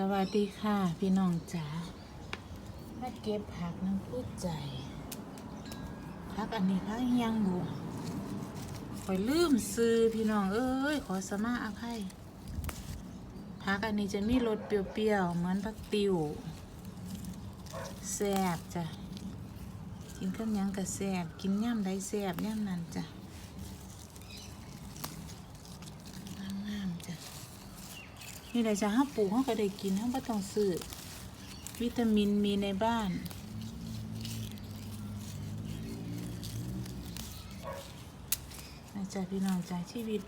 สวัสดีค่ะ พี่น้องจ๋ามาเก็บผักน้ำพูดใจผักอันนี้ผักยังบุคอยลืมซื้อพี่น้องเอ้ย ขอสมาอภัยผักอันนี้จะมีรสเปรี้ยวๆเหมือนผักติวแซ่บจ้ะกินข้าวยังกับแซ่บกินย่ำได้แซ่บย่ำนั้นจ้ะงามๆจ้ะ นี่แหละจะห้าปลูกเขาก็ได้กินเขาไม่ต้องซื้อวิตามินมีในบ้านนะจ๊ะพี่น้องจ้ชีวิต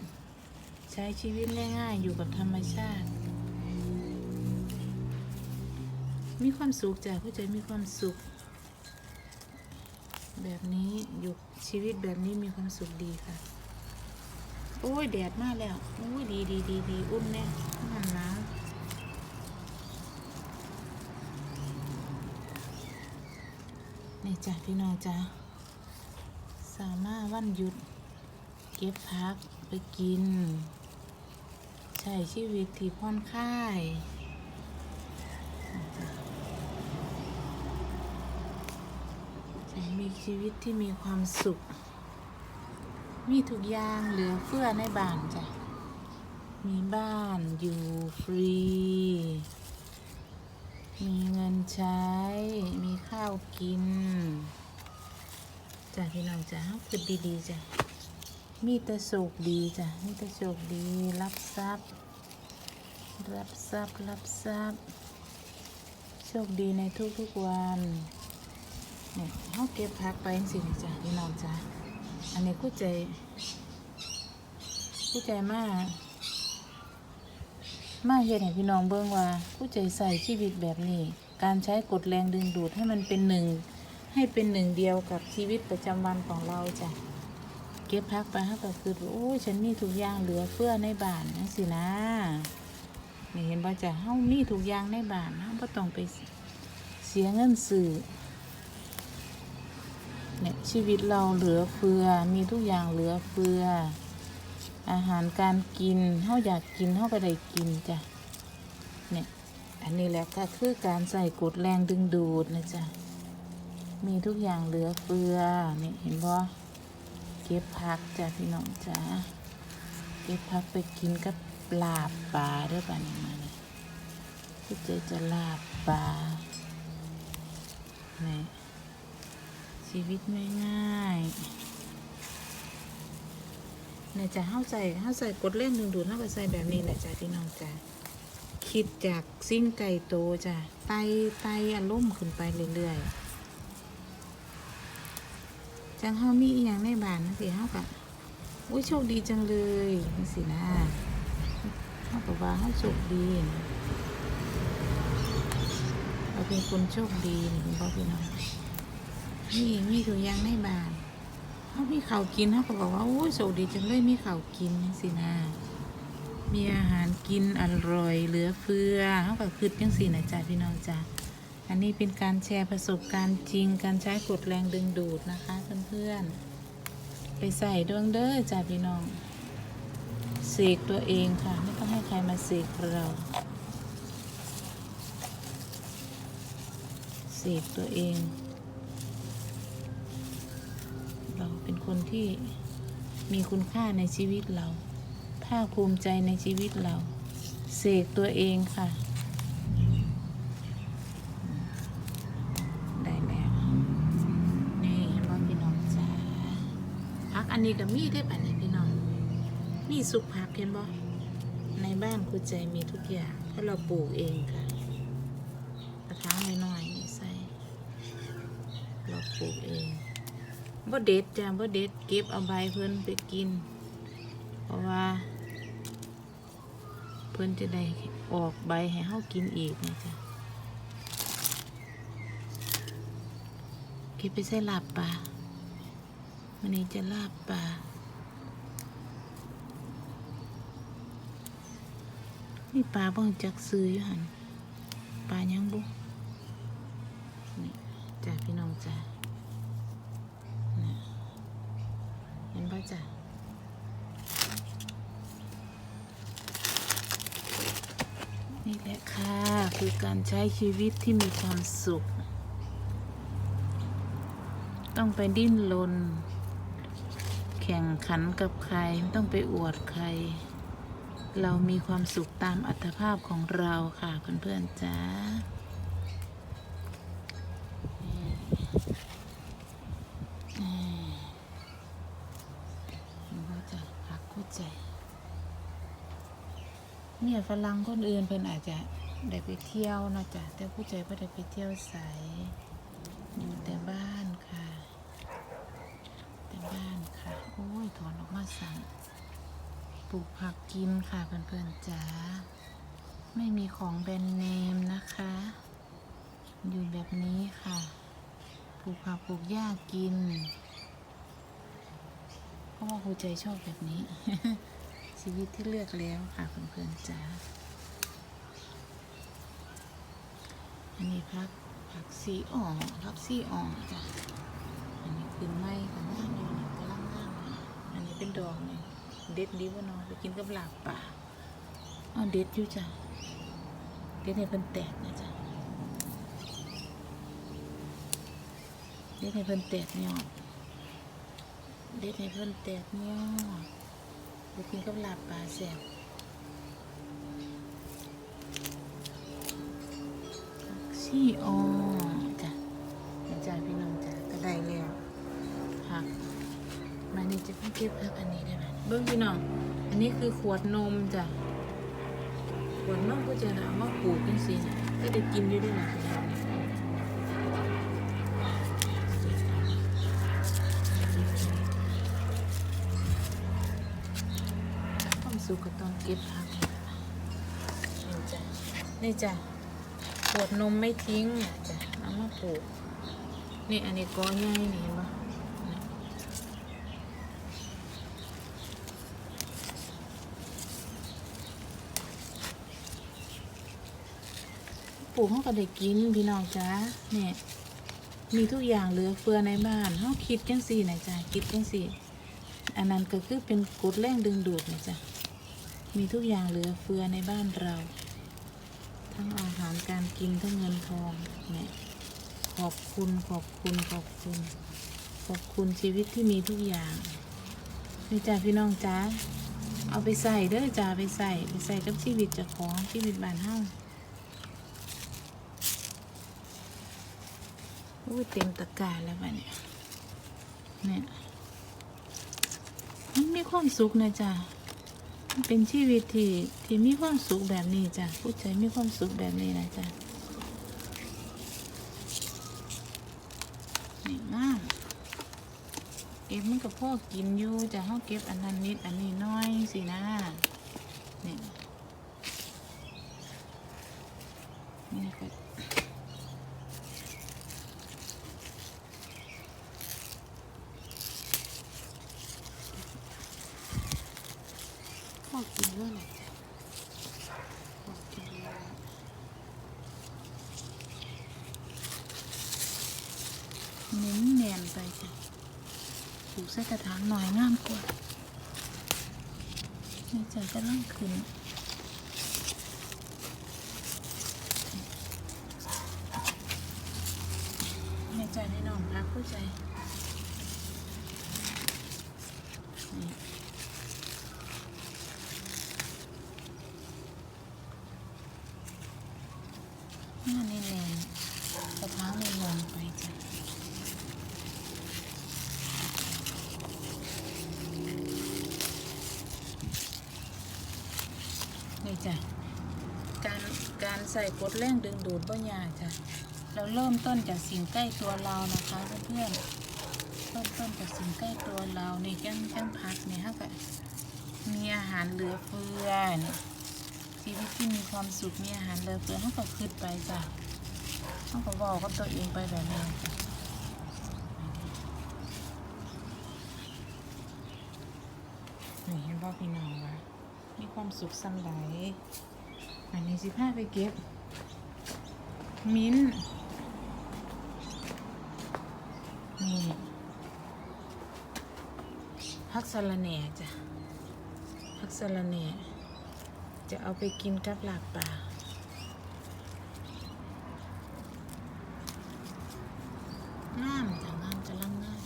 ใช้ชีวิตง่ายๆอยู่กับธรรมชาติ มีความสุขจ้ะผู้ใจมีความสุข แบบนี้อยู่ชีวิตแบบนี้มีความสุขดีค่ะ โอ้ยแดดมากแล้วโอ้ยดีดีดีดีอุ่นแน่หนาวหนาวนี่จ้ะพี่น้องจ้ะสามารถวันหยุด เก็บพักไปกิน ใช้ชีวิตที่ผ่อนคลายใช้มีชีวิตที่มีความสุข มีทุกอย่างเหลือเฟือในบ้านจ้ะ มีบ้านอยู่ฟรี มีเงินใช้ มีข้าวกินจ้ะพี่น้องจ้ะคิดดีๆจ้ะ มีแต่โชคดีจ้ะ มีแต่โชคดี รับทรัพย์ รับทรัพย์ รับทรัพย์ โชคดีในทุกๆวันเนี่ยเขาเก็บพักไปสิจ้ะพี่น้องจ้ะ อันนี้กู้ใจกู้ใจมาก มากเฮ็ดให้พี่น้องเบิ่งว่ากู้ใจใส่ชีวิตแบบนี้ การใช้กฎแรงดึงดูดให้มันเป็นหนึ่ง ให้เป็นหนึ่งเดียวกับชีวิตประจำวันของเราจ้ะเก็บพักไปฮะก็คือโอ้ฉันมีทุกอย่างเหลือเฟือในบ้านนั่นสินะนี่เห็นว่าจะเฮ้ามีทุกอย่างในบ้านเฮาบ่ต้องไปเสียเงินซื้อ เนี่ยชีวิตเราเหลือเฟือ มีทุกอย่างเหลือเฟือ อาหารการกินเฮาอยากกินเฮาก็ได้กินจ้ะเนี่ยอันนี้แหละก็คือการใส่กดแรงดึงดูดนะจ๊ะมีทุกอย่างเหลือเฟือเนี่ยเห็นบ่เก็บผักจ้ะพี่น้องจ้ะเก็บผักไปกินกับลาบปลาด้วยป่ะนี่มาเนี่ยพี่เจจะลาบปลาเนี่ย ชีวิตไม่ง่ายเนี่ยจะเข้าใจเข้าใจกดเล่นหนึ่งดูดเข้าไปใส่แบบนี้แหละจ้ะพี่น้องจ้ะคิดจากสิ่งไก่โตจ้ะไตไตอารมณ์ขึ้นไปเรื่อยๆจังเฮามีอีหยังในบ้านนั่นสิเฮากะอุ้ยโชคดีจังเลยนี่สินะเฮากับว่าเฮาโชคดีเราเป็นคนโชคดีนี่คุณพ่อพี่น้อง นี่มีทุกอย่างในบ้านเขามีข้าวกินเขาก็บอกว่า โอ้ยโชคดีจังเลยมีข้าวกินจังสินะมีอาหารกินอร่อยเหลือเฟือเขาก็คืดจังสินะจ๊ะพี่น้องจ้ะอันนี้เป็นการแชร์ประสบการณ์จริง การใช้กดแรงดึงดูดนะคะเพื่อนๆไปใส่ดวงเด้อจ้ะพี่น้องเสกตัวเองค่ะ ไม่ต้องให้ใครมาเสกเราเสกตัวเอง คนที่มีคุณค่าในชีวิตเรา ภาคภูมิใจในชีวิตเรา เสกตัวเองค่ะ ได้แล้ว นี่เห็นบ่พี่น้องจ้าพักอันนี้ก็มีได้ป่ะนี่พี่น้อง มีสุกพักเห็นบ่ในบ้านคุณใจมีทุกอย่างเพราะเราปลูกเองค่ะกระถางน้อยๆใส่เราปลูกเอง บ่เด็ดจ้ะบ่เด็ดเก็บเอาใบเพิ่นไปกิน เพราะว่า เพิ่นจะได้ออกใบให้เฮากินอีกนะจ๊ะเก็บไปใส่ลาบปลาวันนี้จะลาบปลานี่ปลาบิ่งจักซื้ออยู่หันปลายังบุนี่จ้ะพี่น้องจ้ะ จ้ะนี่แหละค่ะคือการใช้ชีวิตที่มีความสุข ต้องไปดิ้นรนแข่งขันกับใครไม่ต้องไปอวดใคร เรามีความสุขตามอัตภาพของเราค่ะเพื่อนๆจ้า ฝรั่งคนอื่นเพิ่นอาจจะได้ไปเที่ยวนาะจ๊ะแต่ผู้ใจไ่ได้ไปเที่ยวใสอยู่แต่บ้านค่ะ แต่บ้านค่ะ โอ้ยถอนออกมาสั่งปลูกผักกินค่ะเพื่อนๆจ๋าไม่มีของแบรนด์เนมนะคะ อยู่แบบนี้ค่ะปลูกผักปลูกหญ้ากินเพราะว่าครูใจชอบแบบนี้ ชีวิตที่เลือกแล้วค่ะเพื่อนๆจ๋าอันนี้พักผักซีอ่องผักซีอ่องจ้ะอันนี้ขึ้นไม้กันงามอยู่นี่กำลังงามเลยอันนี้เป็นดอกเนี่ยเด็ดดีวะเนาะไปกินกับลาบป่าอ๋อเด็ดอยู่จ้ะเด็ดให้เพิ่นแตกนะจ้ะเด็ดให้เพิ่นแตกยอดเด็ดให้เพิ่นแตกยอดไป กินกับลาบปลาแซ่บซี่ออจ้ะเดี๋ยวจ้าพี่น้องจ้ะก็ได้แล้วผักมานี่จะเพิ่งเก็บผักอันนี้ได้ไหมเบิ้งพี่น้อง อันนี้คือขวดนมจ้ะขวดนมก็จะเอามาปลูกจังซี่นะก็ได้กินอยู่ด้วยนะพี่น้องความ สุขก็ต้องเก็บผักนี่จ้ะนี่จ้ะขวดนมไม่ทิ้งจ้ะเอามาปลูกนี่อันนี้ก้อนใหญ่นี่เห็นปะปลูกเขาก็ได้กินพี่น้องจ้าเนี่ยมีทุกอย่างเหลือเฟือในบ้านเขาคิดจังสี่นะจ้ะคิดจังสี่ อันนั้นก็คือเป็นกฎแรงดึงดูดนะจ้ะ มีทุกอย่างเหลือเฟือในบ้านเรา ทั้งอาหารการกินทั้งเงินทองเนี่ยขอบคุณขอบคุณขอบคุณ ขอบคุณชีวิตที่มีทุกอย่างนี่จ้าพี่น้องจ้าเอาไปใส่เด้อจ้าไปใส่ไปใส่กับชีวิตเจ้าของชีวิตบ้านเฮาโอ้เต็มตะกร้าแล้ววะเนี่ยเนี่ยมันมีความสุขนะจ้า เป็นชีวิตที่ที่มีความสุขแบบนี้จ้ะผู้ใจมีความสุขแบบนี้นะจ้ะนี่งามเก็บมันกับพ่อกินอยู่จะห้าเก็บอันนั้นนิดอันนี้น้อยสินะนี่นี่ก็พ่อกินด้วยแหละจ้ะพ่อกินด้วย เน้นแนนไปจ้ะปลูกใส่กระถางหน่อยงามกว่านี่ใจจะล่างขึ้นในใจในน้องพักผู้ใจนี่นี่แนนกระถางนี่ลงไปจ้ะ นี่จ้ะ การใส่กดแรงดึงดูดบ่ยากจ้ะเราเริ่มต้นจากสิ่งใกล้ตัวเรานะคะเพื่อนๆเริ่มต้นจากสิ่งใกล้ตัวเราในี่จังจังพักเนี่ยฮะก็มีอาหารเหลือเฟือนี่ชีวิตที่มีความสุขมีอาหารเหลือเฟือเขาก็ขึ้นไปจ้ะเขาก็บอกกับตัวเองไปแบบนี้จ้ะนี่เห็นพ่อพี่น้องว่ามีความสุขสำหรับ อันนี้สิผ้าไปเก็บ มิ้นนี่พักสลาเน่จ้ะพักสลาเน่จะเอาไปกินกับหลากปลาล่าำจ้ล่าำจะล่างง่าย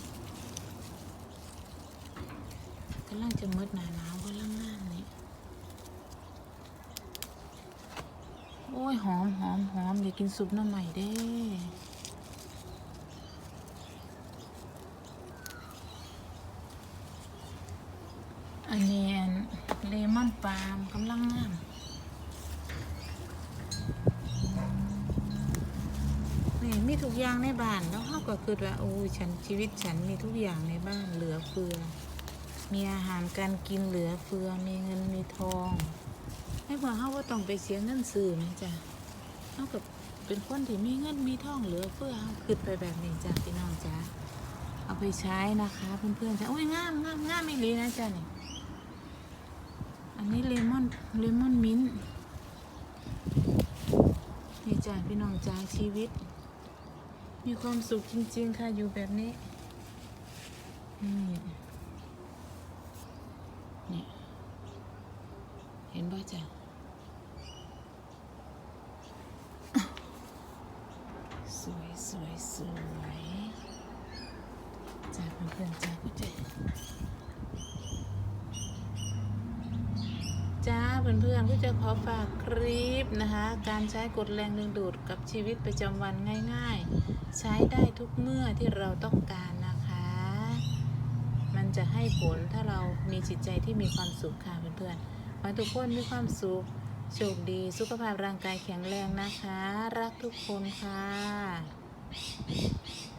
กำลังจะมืดหนาหนาว มอมอยากกินซุปหน้ำใหม่เด้อันนี้เลมอนปาล์มกำลังงามนี่มีทุกอย่างในบ้านแล้วเขาก็คือว่าโอ้ยฉันชีวิตฉันมีทุกอย่างในบ้านเหลือเฟือ มีอาหารการกินเหลือเฟือ มีเงินมีทองให้ว่าเขาว่าต้องไปเสียเงินซื้อไหมจ้ะ เขากับเป็นคนที่มีเงินมีทองเหลือเฟือเขาคิดไปแบบนี้จ้ะพี่น้องจ้ะเอาไปใช้นะคะเพื่อนๆจ้ะโอ้ยงามงามงามไม่ลีนะจ้ะนี่อันนี้เลมอนเลมอนมิ้นนี่จ้ะพี่น้องจ้าชีวิต มีความสุขจริง ๆ ค่ะอยู่แบบนี้นี่นี่เห็นบ่จ้ะสวย สวยจ้าเพื่อนๆจ้าก็จะจ้าเพื่อนๆก็จะขอฝากคลิปนะคะ การใช้กดแรงดึงดูดกับชีวิตประจำวันง่าย ๆ ใช้ได้ทุกเมื่อที่เราต้องการนะคะ มันจะให้ผลถ้าเรามีจิตใจที่มีความสุขค่ะเพื่อนๆขอทุกคนมีความสุขโชคดี สุขภาพร่างกายแข็งแรงนะคะ รักทุกคนค่ะ beep, beep, beep.